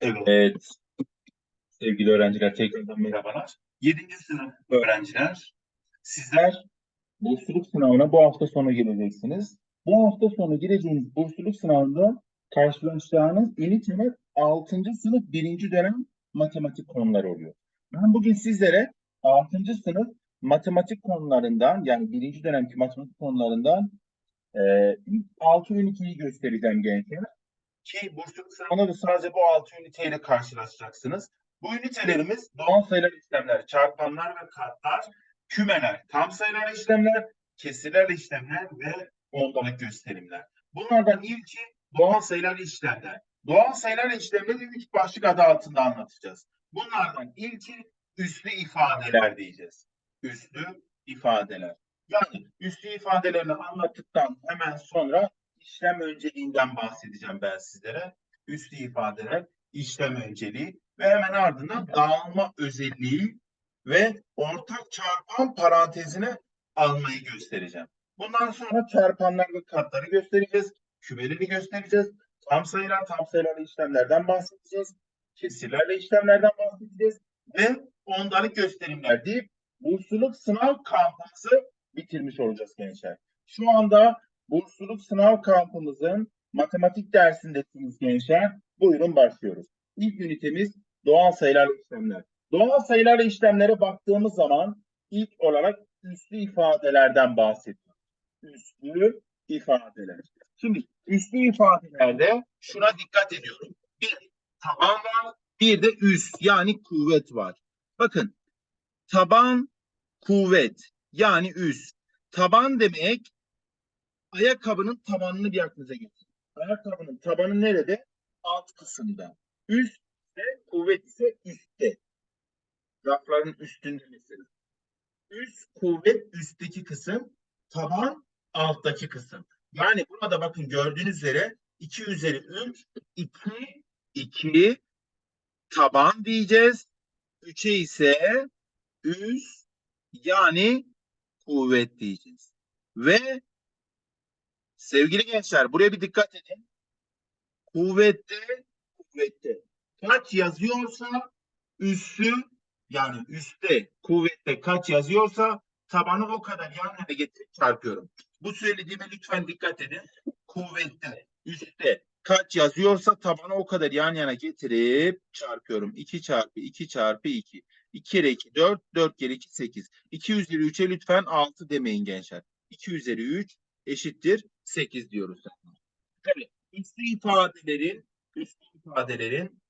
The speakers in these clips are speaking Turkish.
Evet. Sevgili öğrenciler tekrardan merhabalar. 7. sınıf öğrenciler sizler bursluluk sınavına bu hafta sonu gireceksiniz. Bu hafta sonu gireceğiniz bursluluk sınavında karşılaşacağınız üniteler 6. sınıf 1. dönem matematik konuları oluyor. Ben bugün sizlere 6. sınıf matematik konularından yani 1. dönemki matematik konularından e, ilk 6 üniteyi göstereceğim gençler ki bursluluk da sadece bu 6 üniteyle karşılaşacaksınız. Bu ünitelerimiz doğal sayılar işlemler, çarpanlar ve katlar, kümeler, tam sayılar işlemler, kesirler işlemler ve ondalık gösterimler. Bunlardan ilki doğal sayılar işlemler. Doğal sayılar işlemleri üç başlık adı altında anlatacağız. Bunlardan ilki üslü ifadeler diyeceğiz. Üslü ifadeler. Yani üslü ifadelerini anlattıktan hemen sonra işlem önceliğinden bahsedeceğim ben sizlere. Üslü ifadeler, işlem önceliği ve hemen ardından dağılma özelliği ve ortak çarpan parantezine almayı göstereceğim. Bundan sonra çarpanlar ve katları göstereceğiz. Kümeleri göstereceğiz. Tam sayılar, tam sayılarla işlemlerden bahsedeceğiz. Kesirlerle işlemlerden bahsedeceğiz. Ve ondalık gösterimler deyip bursluluk sınav kampımızı bitirmiş olacağız gençler. Şu anda bursluluk sınav kampımızın matematik dersindesiniz gençler. Buyurun başlıyoruz. İlk ünitemiz doğal sayılarla işlemler. Doğal sayılarla işlemlere baktığımız zaman ilk olarak üslü ifadelerden bahsediyoruz. Üslü ifadeler. Şimdi üslü ifadelerde şuna dikkat ediyorum. Bir taban var, bir de üst yani kuvvet var. Bakın taban kuvvet yani üst. Taban demek ayakkabının tabanını bir aklınıza getirin. Ayakkabının tabanı nerede? Alt kısımda. Üst ise kuvvet ise üstte. Rafların üstünde mesela. Üst kuvvet üstteki kısım, taban alttaki kısım. Yani burada bakın gördüğünüz üzere 2 üzeri 3, 2, 2 taban diyeceğiz. 3'e ise üst yani kuvvet diyeceğiz. Ve sevgili gençler buraya bir dikkat edin. Kuvvette, kuvvette kaç yazıyorsa üssü yani üstte kuvvette kaç yazıyorsa tabanı o kadar yan yana getirip çarpıyorum. Bu söylediğime lütfen dikkat edin. Kuvvette, üstte kaç yazıyorsa tabanı o kadar yan yana getirip çarpıyorum. 2 çarpı 2 çarpı 2. 2 kere 2 4, 4 kere 2 8. 2 üzeri 3'e lütfen 6 demeyin gençler. 2 üzeri 3 eşittir 8 diyoruz. Evet, üslü ifadelerin üslü ifadelerin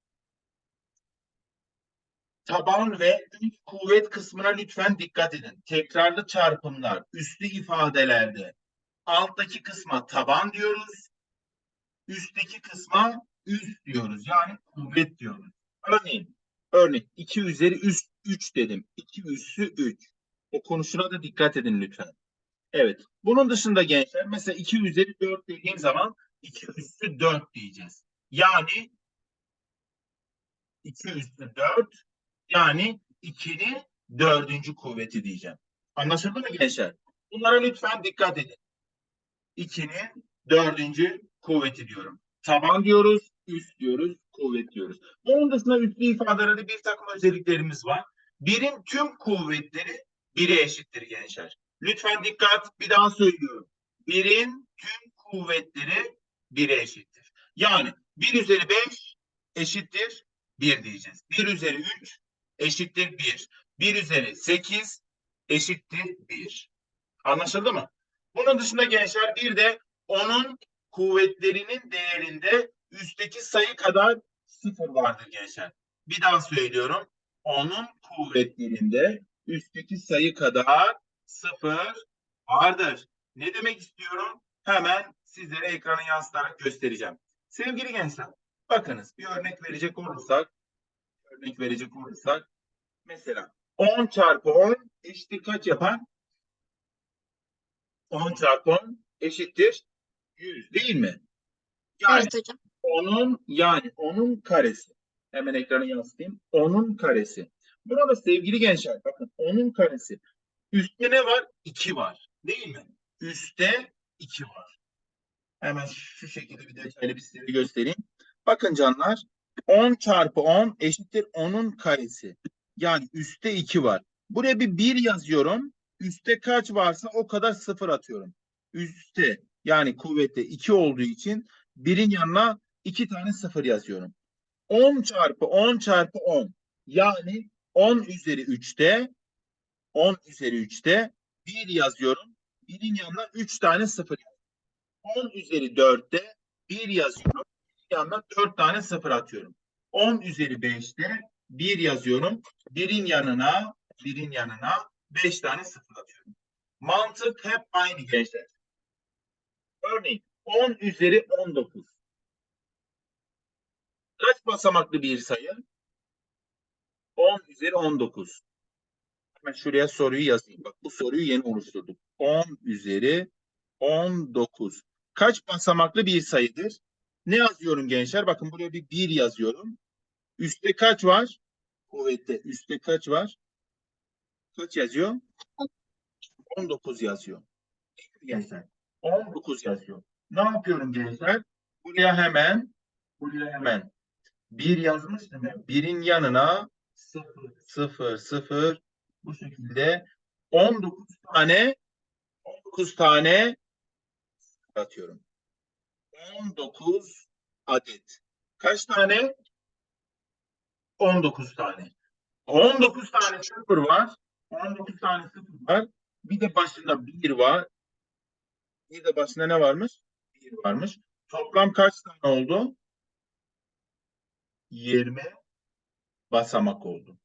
taban ve üst kuvvet kısmına lütfen dikkat edin. Tekrarlı çarpımlar üslü ifadelerde alttaki kısma taban diyoruz. Üstteki kısma üst diyoruz. Yani kuvvet diyoruz. Örneğin örnek 2 üzeri üst 3 dedim. 2 üssü 3. O konuşuna da dikkat edin lütfen. Evet. Bunun dışında gençler mesela 2 üzeri 4 dediğim zaman 2 üssü 4 diyeceğiz. Yani 2 üssü 4 yani 2'nin dördüncü kuvveti diyeceğim. Anlaşıldı mı gençler? Bunlara lütfen dikkat edin. 2'nin dördüncü kuvveti diyorum. Taban diyoruz, üst diyoruz, kuvvet diyoruz. Bunun dışında üstlü ifadelerde bir takım özelliklerimiz var. Birin tüm kuvvetleri bire eşittir gençler. Lütfen dikkat bir daha söylüyorum. Birin tüm kuvvetleri bire eşittir. Yani 1 üzeri 5 eşittir 1 diyeceğiz. 1 üzeri 3 eşittir 1. 1 üzeri 8 eşittir 1. Anlaşıldı mı? Bunun dışında gençler bir de onun kuvvetlerinin değerinde üstteki sayı kadar sıfır vardır gençler. Bir daha söylüyorum. Onun kuvvetlerinde üstteki sayı kadar sıfır vardır. Ne demek istiyorum? Hemen sizlere ekranı yansıtarak göstereceğim. Sevgili gençler, bakınız bir örnek verecek olursak, örnek verecek olursak, mesela 10 çarpı 10 eşittir kaç yapar? 10 çarpı 10 eşittir 100 değil mi? Yani Evet hocam. onun yani onun karesi. Hemen ekrana yansıtayım. Onun karesi. Burada sevgili gençler bakın onun karesi. Üstte ne var? 2 var. Değil mi? Üstte 2 var. Hemen şu şekilde bir detaylı bir size göstereyim. Bakın canlar 10 çarpı 10 eşittir 10'un karesi. Yani üstte 2 var. Buraya bir 1 yazıyorum. Üste kaç varsa o kadar sıfır atıyorum. Üste yani kuvvette 2 olduğu için birin yanına 2 tane sıfır yazıyorum. 10 çarpı 10 çarpı 10. Yani 10 üzeri 3'te 10 üzeri 3'te 1 yazıyorum. Birin yanına 3 tane sıfır yazıyorum. 10 üzeri 4'te 1 yazıyorum. Birin yanına 4 tane sıfır atıyorum. 10 üzeri 5'te 1 yazıyorum. Birin yanına birin yanına 5 tane sıfır atıyorum. Mantık hep aynı gençler. Örneğin 10 üzeri 19. Kaç basamaklı bir sayı? 10 üzeri 19. Hemen şuraya soruyu yazayım. Bak bu soruyu yeni oluşturduk. 10 üzeri 19. Kaç basamaklı bir sayıdır? Ne yazıyorum gençler? Bakın buraya bir 1 yazıyorum. Üste kaç var? Kuvvette üstte kaç var? Kaç yazıyor? 19 yazıyor. Gençler. 19 yazıyor. Ne yapıyorum gençler? Buraya hemen buraya hemen 1 yazmıştım ya. 1'in yanına 0 0 0 bu şekilde 19 tane 19 tane atıyorum. 19 adet. Kaç tane? 19 tane. 19 tane sıfır var. 19 tane sıfır var. Bir de başında 1 var. Bir de başında ne varmış? 1 varmış. Toplam kaç tane oldu? 20 basamak oldu.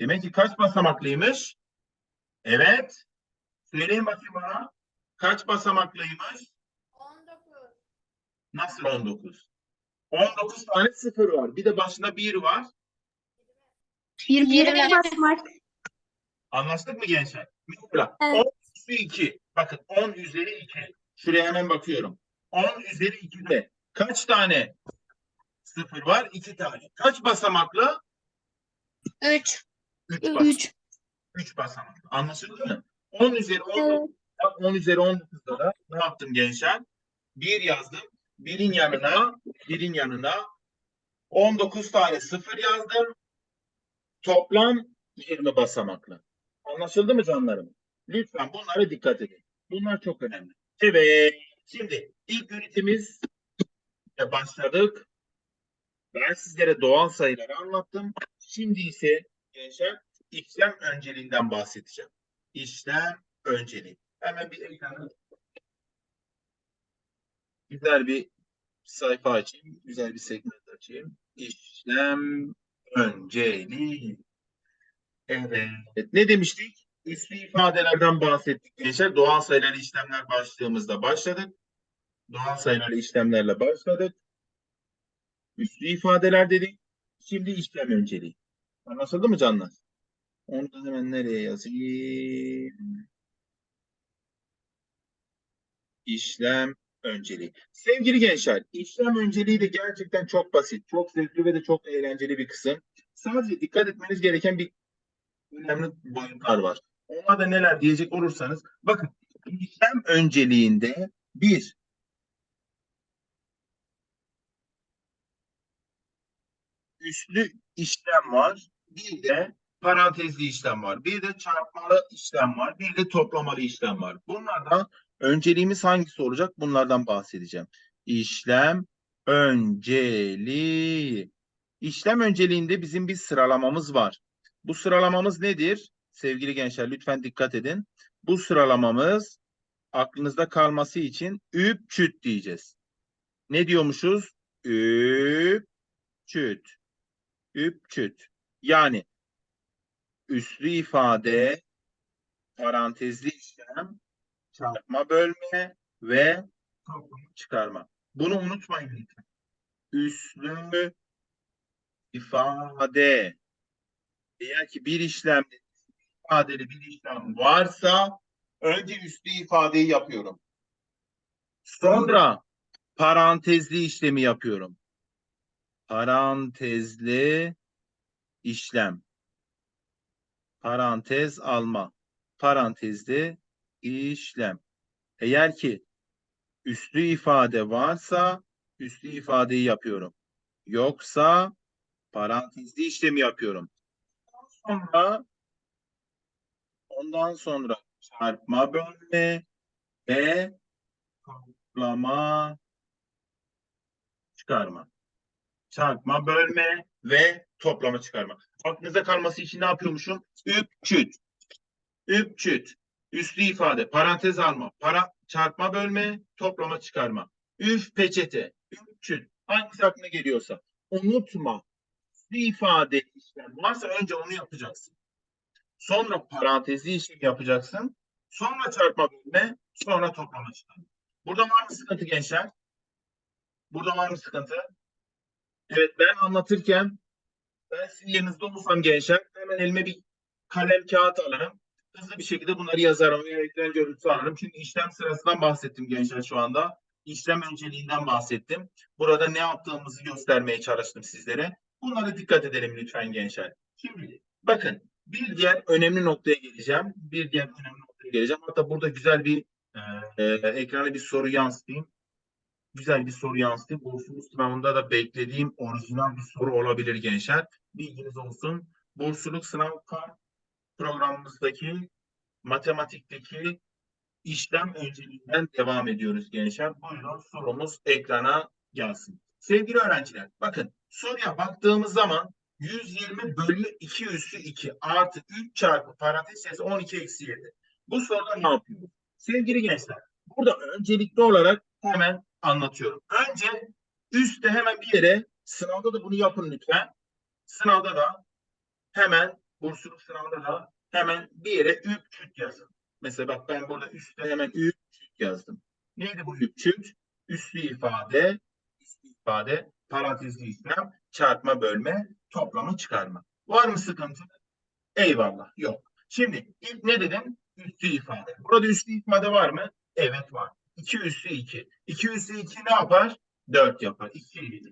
Demek ki kaç basamaklıymış? Evet. Söyleyin bakayım bana. Kaç basamaklıymış? 19. Nasıl 19? 19 tane sıfır var. Bir de başında 1 var. 20 basmak. Anlaştık mı gençler? Mesela Evet. 10 üstü 2. Bakın 10 üzeri 2. Şuraya hemen bakıyorum. 10 üzeri 2'de kaç tane sıfır var? 2 tane. Kaç basamaklı? 3. 3 basamaklı. 3. 3 basamaklı. Anlaşıldı mı? 10 üzeri 19, 10 üzeri 19'da da ne yaptım gençler? 1 yazdım. 1'in yanına 1'in yanına 19 tane sıfır yazdım. Toplam 20 basamaklı. Anlaşıldı mı canlarım? Lütfen bunlara dikkat edin. Bunlar çok önemli. Evet. Şimdi ilk ünitemiz başladık. Ben sizlere doğal sayıları anlattım. Şimdi ise gençler işlem önceliğinden bahsedeceğim. İşlem önceliği. Hemen bir ekranı güzel bir sayfa açayım. Güzel bir segment açayım. İşlem önceliği. Evet. Ne demiştik? Üslü ifadelerden bahsettik gençler. Doğal sayılar işlemler başlığımızda başladık. Doğal sayılar işlemlerle başladık. Üslü ifadeler dedik. Şimdi işlem önceliği. Anlaşıldı mı canlar? Onu da hemen nereye yazayım? İşlem önceliği. Sevgili gençler, işlem önceliği de gerçekten çok basit, çok zevkli ve de çok eğlenceli bir kısım. Sadece dikkat etmeniz gereken bir önemli boyutlar var. Onlar da neler diyecek olursanız, bakın işlem önceliğinde bir, üslü işlem var, bir de parantezli işlem var, bir de çarpmalı işlem var, bir de toplamalı işlem var. Bunlardan önceliğimiz hangisi olacak? Bunlardan bahsedeceğim. İşlem önceliği. İşlem önceliğinde bizim bir sıralamamız var. Bu sıralamamız nedir? Sevgili gençler lütfen dikkat edin. Bu sıralamamız aklınızda kalması için üp çüt diyeceğiz. Ne diyormuşuz? Üp çüt. Üp çüt. Yani üslü ifade, parantezli işlem, çarpma bölme ve toplamı çıkarma. Bunu unutmayın lütfen. Üslü ifade. Eğer ki bir işlemde ifadeli bir işlem varsa önce üslü ifadeyi yapıyorum. Sonra parantezli işlemi yapıyorum. Parantezli işlem. Parantez alma. Parantezli işlem. Eğer ki üslü ifade varsa üslü ifadeyi yapıyorum. yoksa parantezli işlemi yapıyorum. Sonra ondan sonra çarpma bölme ve toplama çıkarma. Çarpma bölme ve toplama çıkarma. Aklınıza kalması için ne yapıyormuşum? Üpçüt. Üpçüt. Üslü ifade, parantez alma, para, çarpma bölme, toplama çıkarma. Üf peçete, üpçüt. Hangisi aklına geliyorsa. Unutma. Üslü ifade işlem varsa önce onu yapacaksın. Sonra parantezli işlem yapacaksın. Sonra çarpma bölme, sonra toplama çıkarma. Burada var mı sıkıntı gençler? Burada var mı sıkıntı? Evet ben anlatırken ben sizin yerinizde olsam gençler hemen elime bir kalem kağıt alırım. Hızlı bir şekilde bunları yazarım veya ekran görüntüsü alırım. Çünkü işlem sırasından bahsettim gençler şu anda. İşlem önceliğinden bahsettim. Burada ne yaptığımızı göstermeye çalıştım sizlere. Bunlara dikkat edelim lütfen gençler. Şimdi bakın bir diğer önemli noktaya geleceğim. Bir diğer önemli noktaya geleceğim. Hatta burada güzel bir e, ekrana bir soru yansıtayım. Güzel bir soru yansıtayım. Bursluluk sınavında da beklediğim orijinal bir soru olabilir gençler. Bilginiz olsun. Bursluluk sınav programımızdaki matematikteki işlem önceliğinden devam ediyoruz gençler. Buyurun sorumuz ekrana gelsin. Sevgili öğrenciler bakın soruya baktığımız zaman 120 bölü 2 üssü 2 artı 3 çarpı parantez içerisinde 12 eksi 7. Bu soruda ne yapıyoruz? Sevgili gençler burada öncelikli olarak hemen anlatıyorum. Önce üstte hemen bir yere sınavda da bunu yapın lütfen. Sınavda da hemen bursluluk sınavda da hemen bir yere üpçüt yazın. Mesela bak ben burada üstte hemen üpçüt yazdım. Neydi bu üpçüt? Üslü ifade, üslü ifade, parantezli işlem, çarpma bölme, toplama çıkarma. Var mı sıkıntı? Eyvallah. Yok. Şimdi ilk ne dedim? Üslü ifade. Burada üslü ifade var mı? Evet var. 2 üssü 2. 2 üssü 2 ne yapar? 4 yapar. 2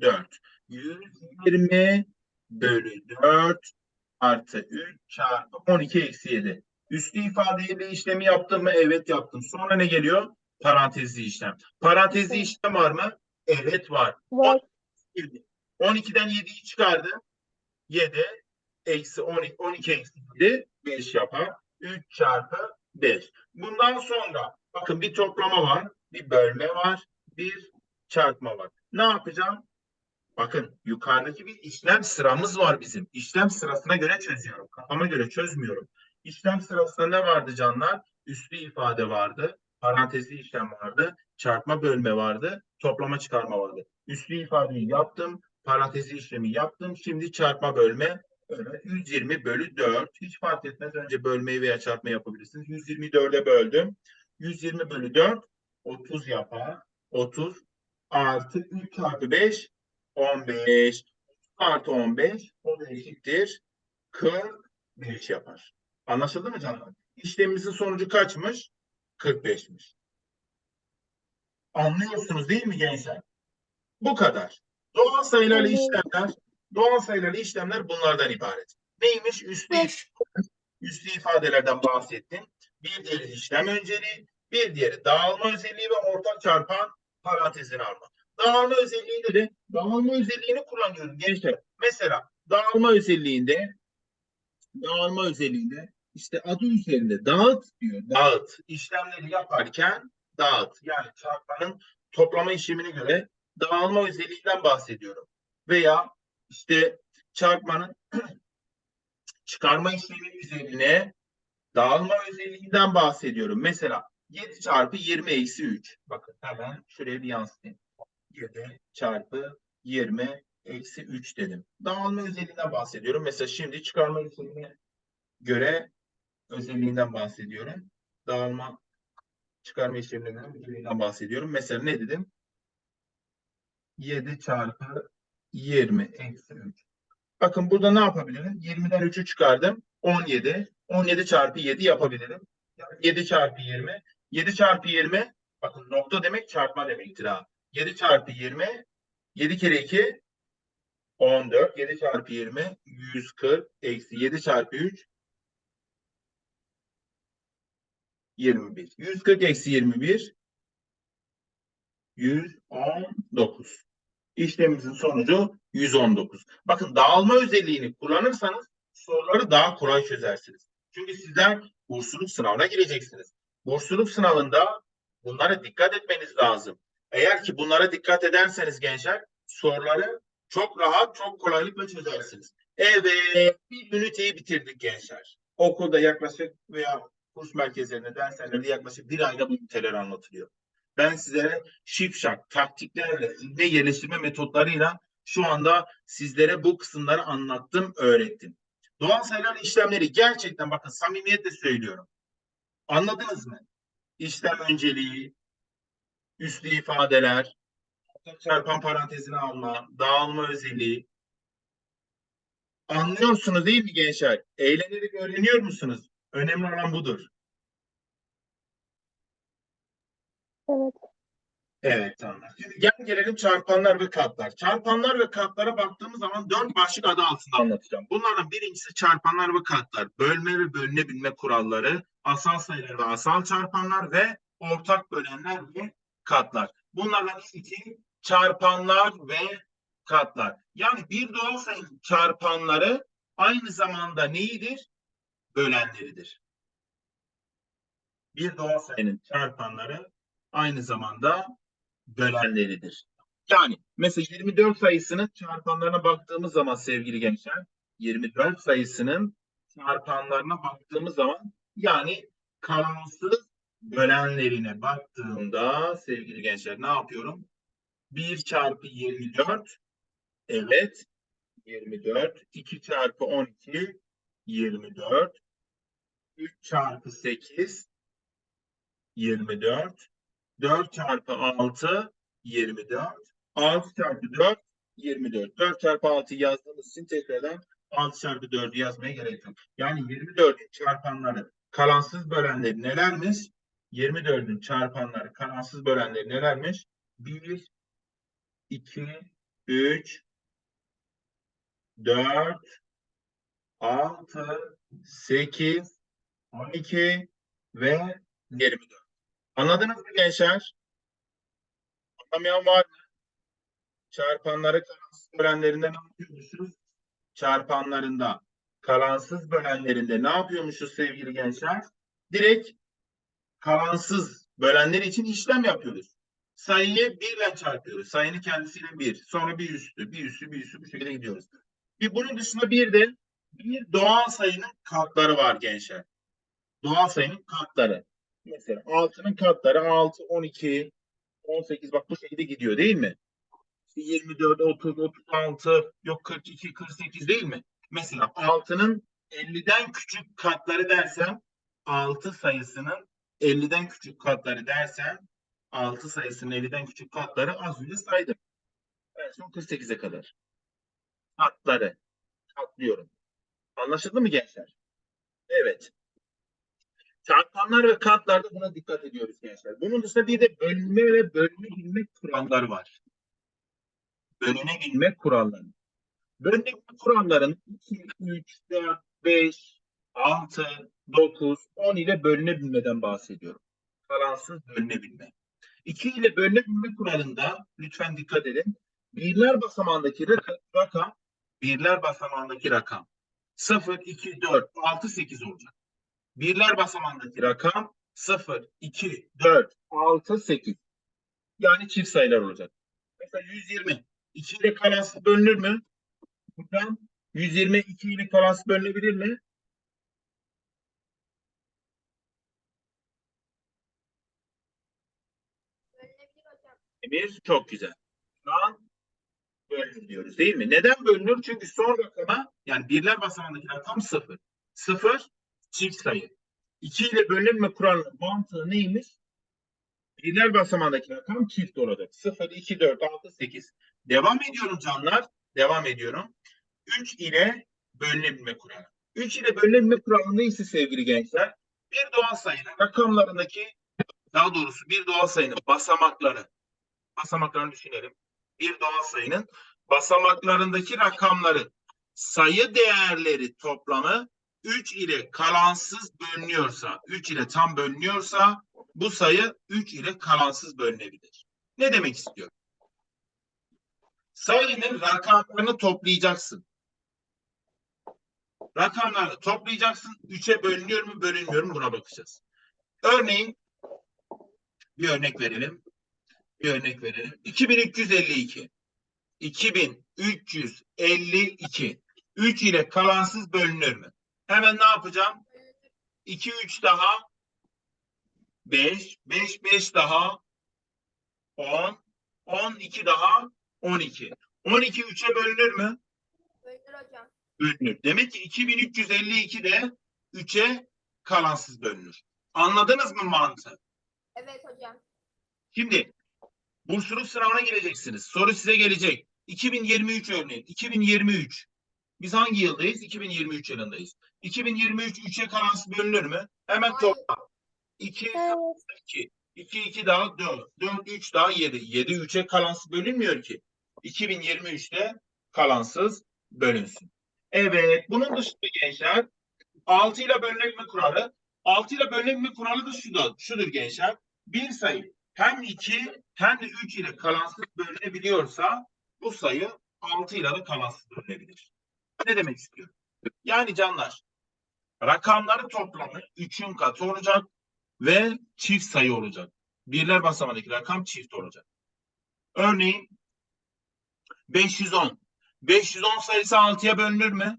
4. 120 bölü 4 artı 3 çarpı 12 eksi 7. Üslü ifadeyle işlemi yaptım mı? Evet yaptım. Sonra ne geliyor? Parantezli işlem. Parantezli işlem var mı? Evet var. Var. 12'den 7'yi çıkardı. 7 eksi 12, 12 eksi 7 5 yapar. 3 çarpı 5. Bundan sonra bakın bir toplama var, bir bölme var, bir çarpma var. Ne yapacağım? Bakın yukarıdaki bir işlem sıramız var bizim. İşlem sırasına göre çözüyorum. Kafama göre çözmüyorum. İşlem sırasında ne vardı canlar? Üslü ifade vardı. Parantezli işlem vardı. Çarpma bölme vardı. Toplama çıkarma vardı. Üslü ifadeyi yaptım. Parantezli işlemi yaptım. Şimdi çarpma bölme. Öyle 120 bölü 4. Hiç fark etmez. Önce bölmeyi veya çarpma yapabilirsiniz. 124'e böldüm. 120 bölü 4 30 yapar. 30 artı 3 çarpı 5 15 artı 15 o da eşittir 45 yapar. Anlaşıldı mı canım? İşlemimizin sonucu kaçmış? 45'miş. Anlıyorsunuz değil mi gençler? Bu kadar. Doğal sayılarla işlemler, doğal sayılarla işlemler bunlardan ibaret. Neymiş? Üslü, Beş. üslü ifadelerden bahsettim. Bir diğeri işlem önceliği, bir diğeri dağılma özelliği ve ortak çarpan parantezini alma. Dağılma özelliğinde de dağılma özelliğini kullanıyorum gençler. Mesela dağılma özelliğinde dağılma özelliğinde işte adı üzerinde dağıt diyor. Dağıt. İşlemleri yaparken dağıt. Yani çarpanın toplama işlemine göre dağılma özelliğinden bahsediyorum. Veya işte çarpmanın çıkarma işlemi üzerine dağılma özelliğinden bahsediyorum. Mesela 7 çarpı 20 eksi 3. Bakın hemen şuraya bir yansıtayım. 7 çarpı 20 eksi 3 dedim. Dağılma özelliğinden bahsediyorum. Mesela şimdi çıkarma işlemine göre özelliğinden bahsediyorum. Dağılma çıkarma işlemine özelliğinden bahsediyorum. Mesela ne dedim? 7 çarpı 20 eksi 3. Bakın burada ne yapabilirim? 20'den 3'ü çıkardım. 17. 17 çarpı 7 yapabilirim. Yani 7 çarpı 20. 7 çarpı 20. Bakın nokta demek çarpma demektir ha. 7 çarpı 20. 7 kere 2. 14. 7 çarpı 20. 140. Eksi 7 çarpı 3. 21. 140 eksi 21. 119. İşlemimizin sonucu 119. Bakın dağılma özelliğini kullanırsanız soruları daha kolay çözersiniz. Çünkü sizler bursluluk sınavına gireceksiniz. Bursluluk sınavında bunlara dikkat etmeniz lazım. Eğer ki bunlara dikkat ederseniz gençler soruları çok rahat, çok kolaylıkla çözersiniz. Evet, bir üniteyi bitirdik gençler. Okulda yaklaşık veya kurs merkezlerinde, derslerde yaklaşık bir ayda bu üniteler anlatılıyor. Ben sizlere şipşak, taktiklerle ve yerleştirme metotlarıyla şu anda sizlere bu kısımları anlattım, öğrettim. Doğal sayılar işlemleri gerçekten bakın samimiyetle söylüyorum. Anladınız mı? İşlem önceliği, üslü ifadeler, çarpan parantezini alma, dağılma özelliği. Anlıyorsunuz değil mi gençler? Eğlenerek öğreniyor musunuz? Önemli olan budur. Evet. Evet tamam. Şimdi gel gelelim çarpanlar ve katlar. Çarpanlar ve katlara baktığımız zaman dört başlık adı altında anlatacağım. Bunlardan birincisi çarpanlar ve katlar. Bölme ve bölünebilme kuralları, asal sayılar ve asal çarpanlar ve ortak bölenler ve katlar. Bunlardan ilki çarpanlar ve katlar. Yani bir doğal sayının çarpanları aynı zamanda neyidir? Bölenleridir. Bir doğal sayının çarpanları aynı zamanda bölenleridir. Yani mesela 24 sayısının çarpanlarına baktığımız zaman sevgili gençler 24 sayısının çarpanlarına baktığımız zaman yani kalansız bölenlerine baktığımda sevgili gençler ne yapıyorum? 1 çarpı 24 evet 24 2 çarpı 12 24 3 çarpı 8 24 4 çarpı 6 24. 6 çarpı 4 24. 4 çarpı 6 yazdığımız için tekrardan 6 çarpı 4'ü yazmaya gerek yok. Yani 24'ün çarpanları kalansız bölenleri nelermiş? 24'ün çarpanları kalansız bölenleri nelermiş? 1, 2, 3, 4, 6, 8, 12 ve 24. Anladınız mı gençler? Anlamayan var mı? Çarpanları kalansız bölenlerinde ne yapıyormuşuz? Çarpanlarında kalansız bölenlerinde ne yapıyormuşuz sevgili gençler? Direkt kalansız bölenler için işlem yapıyoruz. Sayıyı birle çarpıyoruz. Sayının kendisiyle bir. Sonra bir üstü, bir üstü, bir üstü bu şekilde gidiyoruz. Bir bunun dışında bir de bir doğal sayının katları var gençler. Doğal sayının katları. Mesela 6'nın katları 6, 12, 18 bak bu şekilde gidiyor değil mi? 24, 30, 36, yok 42, 48 değil mi? Mesela 6'nın 50'den küçük katları dersem 6 sayısının 50'den küçük katları dersem 6 sayısının 50'den küçük katları az önce saydım. En son 48'e kadar. Katları. Katlıyorum. Anlaşıldı mı gençler? Evet. Çarpanlar ve katlarda buna dikkat ediyoruz gençler. Bunun dışında bir de bölme ve bölünebilme kuralları var. Bölünebilme kuralları. Bölünebilme kuralların 2, 3, 4, 5, 6, 9, 10 ile bölünebilmeden bahsediyorum. Kalansız bölünebilme. 2 ile bölünebilme kuralında lütfen dikkat edin. Birler basamağındaki raka- rakam, birler basamağındaki rakam 0, 2, 4, 6, 8 olacak. Birler basamağındaki rakam 0, 2, 4, 6, 8. Yani çift sayılar olacak. Mesela 120. 2 ile kalansız bölünür mü? Hocam 120 2 ile kalansız bölünebilir mi? Emir çok güzel. Şu an bölünür diyoruz değil mi? Neden bölünür? Çünkü son rakama yani birler basamağındaki rakam 0. 0 çift sayı. 2 ile bölünme kuralının mantığı neymiş? Birler basamağındaki rakam çift olacak. 0, 2, 4, 6, 8. Devam ediyorum canlar. Devam ediyorum. 3 ile bölünebilme kuralı. 3 ile bölünebilme kuralı neyse sevgili gençler? Bir doğal sayının rakamlarındaki daha doğrusu bir doğal sayının basamakları basamaklarını düşünelim. Bir doğal sayının basamaklarındaki rakamları sayı değerleri toplamı 3 ile kalansız bölünüyorsa, 3 ile tam bölünüyorsa bu sayı 3 ile kalansız bölünebilir. Ne demek istiyor? Sayının rakamlarını toplayacaksın. Rakamlarını toplayacaksın. 3'e bölünüyor mu bölünmüyor mu buna bakacağız. Örneğin bir örnek verelim. Bir örnek verelim. 2352. 2352. 3 ile kalansız bölünür mü? Hemen ne yapacağım? 2 3 daha 5 5 5 daha 10 12 daha 12. 12 3'e bölünür mü? Bölünür hocam. Bölünür. Demek ki 2352 de 3'e kalansız bölünür. Anladınız mı mantığı? Evet hocam. Şimdi bursluluk sınavına geleceksiniz. Soru size gelecek. 2023 örneğin. 2023. Biz hangi yıldayız? 2023 yılındayız. 2023 3'e kalansız bölünür mü? Hemen topla. 2 Evet. 2. 2 2 daha 4. 4 3 daha 7. 7 3'e kalansız bölünmüyor ki. 2023'te kalansız bölünsün. Evet. Bunun dışında gençler 6 ile bölünebilme kuralı. 6 ile bölünebilme kuralı da şudur, şudur gençler. Bir sayı hem 2 hem de 3 ile kalansız bölünebiliyorsa bu sayı 6 ile de kalansız bölünebilir. Ne demek istiyorum? Yani canlar rakamları toplamı 3'ün katı olacak ve çift sayı olacak. Birler basamağındaki rakam çift olacak. Örneğin 510. 510 sayısı 6'ya bölünür mü?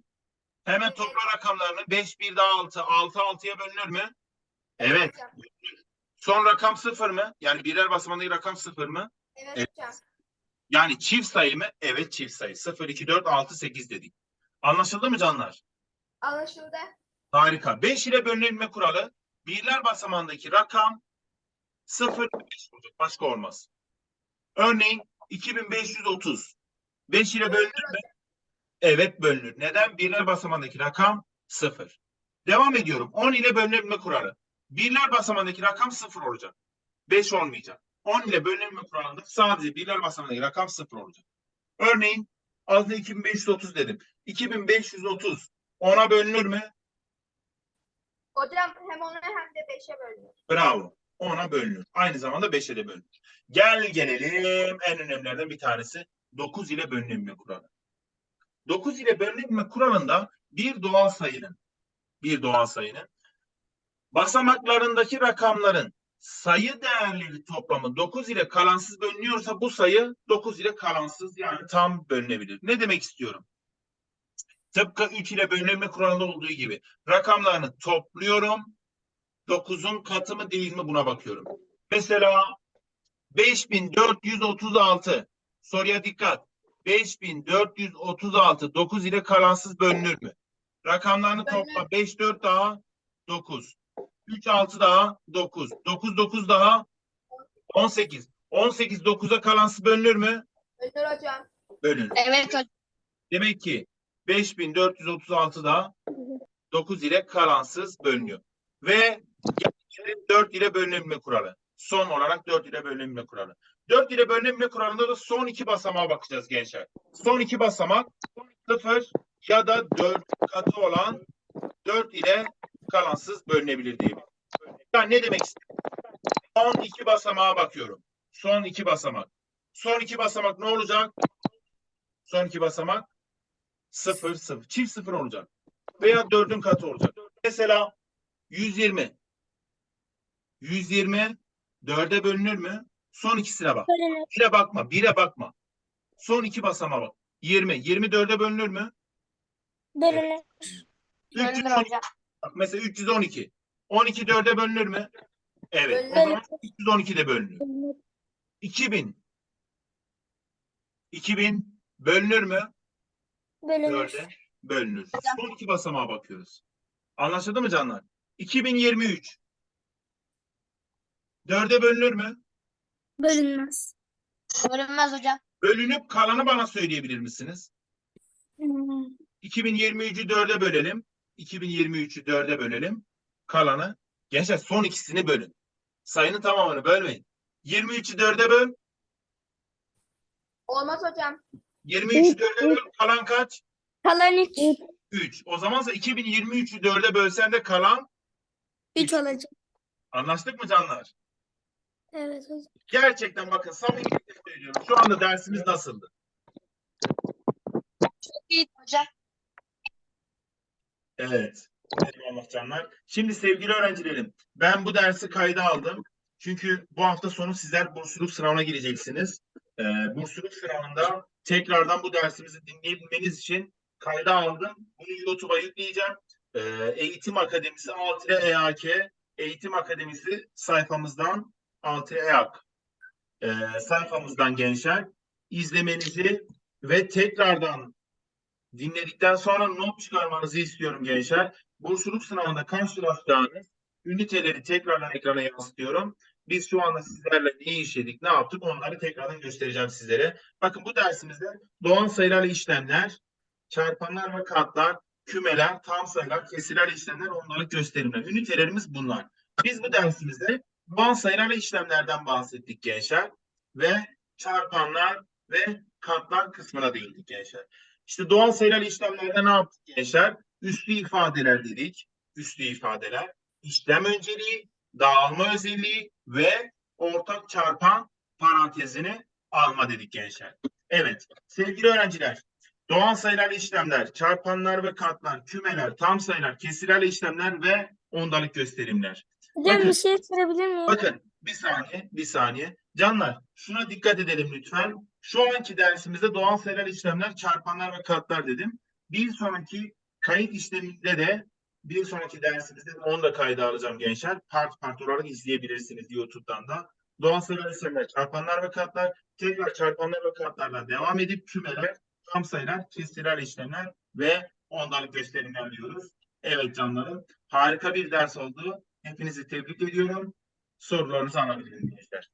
Hemen topla rakamlarını. 5 bir daha 6. 6 6'ya bölünür mü? Evet. Son rakam 0 mı? Yani birler basamağındaki rakam 0 mı? Evet, Evet. hocam. Yani çift sayı mı? Evet çift sayı. 0, 2, 4, 6, 8 dedik. Anlaşıldı mı canlar? Anlaşıldı. Harika. 5 ile bölünebilme kuralı. Birler basamağındaki rakam 0 5 olacak. Başka olmaz. Örneğin 2530. 5 ile bölünür mü? Evet bölünür. Neden? Birler basamağındaki rakam 0. Devam ediyorum. 10 ile bölünebilme kuralı. Birler basamağındaki rakam 0 olacak. 5 olmayacak. 10 ile bölünebilme kuralında sadece birler basamağındaki rakam 0 olacak. Örneğin az önce 2530 dedim. 2530 10'a bölünür mü? Hocam hem ona hem de beşe bölünür. Bravo. 10'a bölünür. Aynı zamanda 5'e de bölünür. Gel gelelim en önemlilerden bir tanesi 9 ile bölünebilme kuralı. 9 ile bölünebilme kuralında bir doğal sayının bir doğal sayının basamaklarındaki rakamların sayı değerleri toplamı 9 ile kalansız bölünüyorsa bu sayı 9 ile kalansız yani tam bölünebilir. Ne demek istiyorum? Tıpkı 3 ile bölünme kuralında olduğu gibi rakamlarını topluyorum 9'un katı mı değil mi buna bakıyorum. Mesela 5436 soruya dikkat. 5436 9 ile kalansız bölünür mü? Rakamlarını topla. 5 4 daha 9. 3 6 daha 9. 9 9 daha 18. 18 9'a kalansız bölünür mü? Bölünür hocam. Bölünür. Evet hocam. Demek ki 5436 da 9 ile kalansız bölünüyor. Ve 4 ile bölünebilme kuralı. Son olarak 4 ile bölünebilme kuralı. 4 ile bölünebilme kuralında da son iki basamağa bakacağız gençler. Son iki basamak 0 ya da 4 katı olan 4 ile kalansız bölünebilir diye. Yani ne demek istiyorum? Son iki basamağa bakıyorum. Son iki basamak. Son iki basamak ne olacak? Son iki basamak 0 0. Çift 0 olacak. Veya 4'ün katı olacak. Mesela 120. 120 4'e bölünür mü? Son ikisine bak. 1'e bakma. 1'e bakma. Son iki basamağa bak. 20. 24'e bölünür mü? Bölünür. 312. hocam. Bak mesela 312. 12 4'e bölünür mü? Evet. O zaman 312 de bölünür. Bölünür. 2000. 2000 bölünür mü? Bölünür. Dörde bölünür. Son iki basamağa bakıyoruz. Anlaşıldı mı canlar? 2023. Dörde bölünür mü? Bölünmez. Bölünmez hocam. Bölünüp kalanı bana söyleyebilir misiniz? Hmm. 2023'ü dörde bölelim. 2023'ü dörde bölelim. Kalanı. Gençler son ikisini bölün. Sayının tamamını bölmeyin. 23'ü dörde böl. Olmaz hocam. 23'ü dörde böl. Kalan kaç? Kalan 3. 3. O zamansa 2023'ü dörde bölsen de kalan 3 olacak. anlaştık mı canlar? Evet hocam. Gerçekten bakın samimiyetle söylüyorum. Şu anda dersimiz nasıldı? hocam. Evet. Eyvallah canlar. Şimdi sevgili öğrencilerim, ben bu dersi kayda aldım. Çünkü bu hafta sonu sizler bursluluk sınavına gireceksiniz. Ee, bursluluk sınavında tekrardan bu dersimizi dinleyebilmeniz için kayda aldım. Bunu YouTube'a yükleyeceğim. Ee, Eğitim Akademisi 6 EAK Eğitim Akademisi sayfamızdan 6 EAK e, sayfamızdan gençler izlemenizi ve tekrardan dinledikten sonra not çıkarmanızı istiyorum gençler. Bursluluk sınavında karşılaşacağınız üniteleri tekrardan ekrana yansıtıyorum. Biz şu anda sizlerle neyi işledik, ne yaptık onları tekrardan göstereceğim sizlere. Bakın bu dersimizde doğal sayılarla işlemler, çarpanlar ve katlar, kümeler, tam sayılar, kesirler işlemler, ondalık gösterimler. Ünitelerimiz bunlar. Biz bu dersimizde doğal sayılarla işlemlerden bahsettik gençler ve çarpanlar ve katlar kısmına değindik gençler. İşte doğal sayılar işlemlerde ne yaptık gençler? Üslü ifadeler dedik. Üslü ifadeler. İşlem önceliği, dağılma özelliği ve ortak çarpan parantezini alma dedik gençler. Evet sevgili öğrenciler. Doğal sayılarla işlemler, çarpanlar ve katlar, kümeler, tam sayılar, kesirlerle işlemler ve ondalık gösterimler. Hocam Bakın. bir şey sorabilir miyim? Bakın bir saniye, bir saniye. Canlar şuna dikkat edelim lütfen. Şu anki dersimizde doğal sayılar işlemler, çarpanlar ve katlar dedim. Bir sonraki kayıt işleminde de bir sonraki dersimizde de onu da kayda alacağım gençler. Part part olarak izleyebilirsiniz YouTube'dan da. Doğal sayılar işlemler, çarpanlar ve katlar, tekrar çarpanlar ve katlardan devam edip kümeler, tam sayılar, kesirler işlemler ve ondalık gösterimler diyoruz. Evet canlarım, harika bir ders oldu. Hepinizi tebrik ediyorum. Sorularınızı alabilirim gençler.